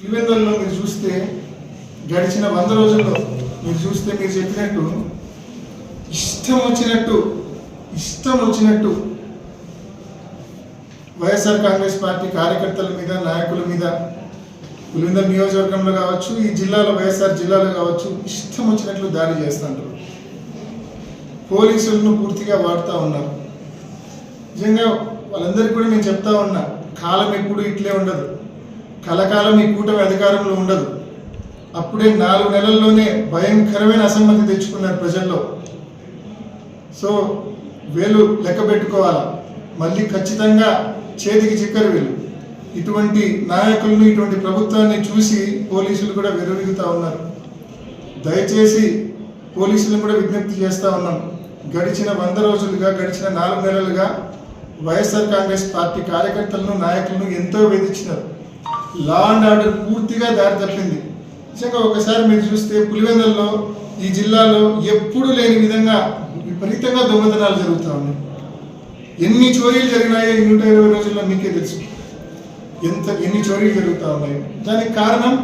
నివేదనలో మీరు చూస్తే గడిచిన వంద రోజుల్లో మీరు చూస్తే మీరు చెప్పినట్టు ఇష్టం వచ్చినట్టు ఇష్టం వచ్చినట్టు వైఎస్ఆర్ కాంగ్రెస్ పార్టీ కార్యకర్తల మీద నాయకుల మీద పులివెందుల నియోజకవర్గంలో కావచ్చు ఈ జిల్లాలో వైఎస్ఆర్ జిల్లాలో కావచ్చు ఇష్టం వచ్చినట్లు దాడి చేస్తుంటారు. పోలీసులను పూర్తిగా వాడుతూ ఉన్నారు. నిజంగా వాళ్ళందరికీ కూడా నేను చెప్తా ఉన్నా కాలం ఎప్పుడు ఇట్లే ఉండదు. కలకాలం ఈ కూటమి అధికారంలో ఉండదు. అప్పుడే నాలుగు నెలల్లోనే భయంకరమైన అసమ్మతి తెచ్చుకున్నారు ప్రజల్లో. సో వీళ్ళు లెక్క పెట్టుకోవాలా? మళ్ళీ ఖచ్చితంగా చేతికి చిక్కరు వీళ్ళు. ఇటువంటి నాయకులను ఇటువంటి ప్రభుత్వాన్ని చూసి పోలీసులు కూడా విరవిగుతా ఉన్నారు. దయచేసి పోలీసులను కూడా విజ్ఞప్తి చేస్తూ ఉన్నాం. గడిచిన వంద రోజులుగా గడిచిన నాలుగు నెలలుగా వైఎస్ఆర్ కాంగ్రెస్ పార్టీ కార్యకర్తలను నాయకులను ఎంతో వేధించినారు. లా అండ్ ఆర్డర్ పూర్తిగా దారి తప్పింది. నిజంగా ఒకసారి మీరు చూస్తే పులివెందుల్లో ఈ జిల్లాలో ఎప్పుడు లేని విధంగా విపరీతంగా దొంగతనాలు జరుగుతూ ఉన్నాయి. ఎన్ని చోరీలు జరిగినాయో ఈ నూట ఇరవై రోజుల్లో మీకే తెలుసు. ఎంత ఎన్ని చోరీలు జరుగుతూ ఉన్నాయి. దానికి కారణం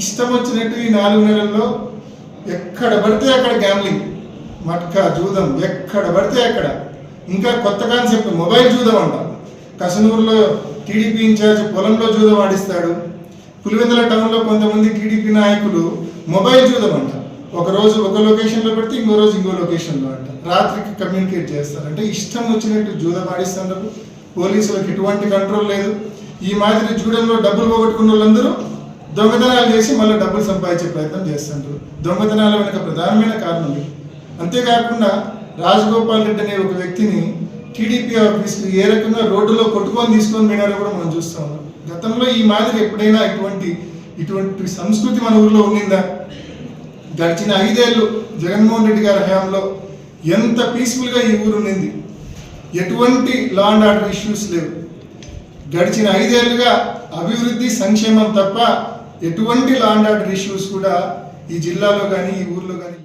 ఇష్టం వచ్చినట్టు ఈ నాలుగు నెలల్లో ఎక్కడ పడితే అక్కడ గ్యాంబ్లింగ్ మట్కా జూదం ఎక్కడ పడితే అక్కడ. ఇంకా కొత్త కాన్సెప్ట్ మొబైల్ జూదం అంట. కసనూరులో టీడీపీ ఇన్ఛార్జ్ పొలంలో జూదం ఆడిస్తాడు. పులివెందుల టౌన్లో కొంతమంది టీడీపీ నాయకులు మొబైల్ జూదం అంట. ఒక రోజు ఒక లొకేషన్లో పెడితే ఇంకో రోజు ఇంకో లొకేషన్లో అంట. రాత్రికి కమ్యూనికేట్ చేస్తారు. అంటే ఇష్టం వచ్చినట్టు జూదం ఆడిస్తున్నారు పోలీసులకు ఎటువంటి కంట్రోల్ లేదు. ఈ మాదిరి జూడంలో డబ్బులు పోగొట్టుకున్న వాళ్ళందరూ దొంగతనాలు చేసి మళ్ళీ డబ్బులు సంపాదించే ప్రయత్నం చేస్తుంటారు దొంగతనాల వెనుక ప్రధానమైన కారణం అంతేకాకుండా రాజగోపాల్ రెడ్డి అనే ఒక వ్యక్తిని టీడీపీ ఆఫీసులు ఏ రకంగా రోడ్డులో కొట్టుకొని తీసుకొని పోయినారో కూడా మనం చూస్తా ఉన్నాం. గతంలో ఈ మాదిరి ఎప్పుడైనా ఇటువంటి ఇటువంటి సంస్కృతి మన ఊర్లో ఉండిందా? గడిచిన ఐదేళ్ళు జగన్మోహన్ రెడ్డి గారి హయాంలో ఎంత పీస్ఫుల్గా ఈ ఊరు ఉండింది? ఎటువంటి లా అండ్ ఆర్డర్ ఇష్యూస్ లేవు. గడిచిన ఐదేళ్ళుగా అభివృద్ధి సంక్షేమం తప్ప ఎటువంటి లా అండ్ ఆర్డర్ ఇష్యూస్ కూడా ఈ జిల్లాలో కానీ ఈ ఊర్లో కానీ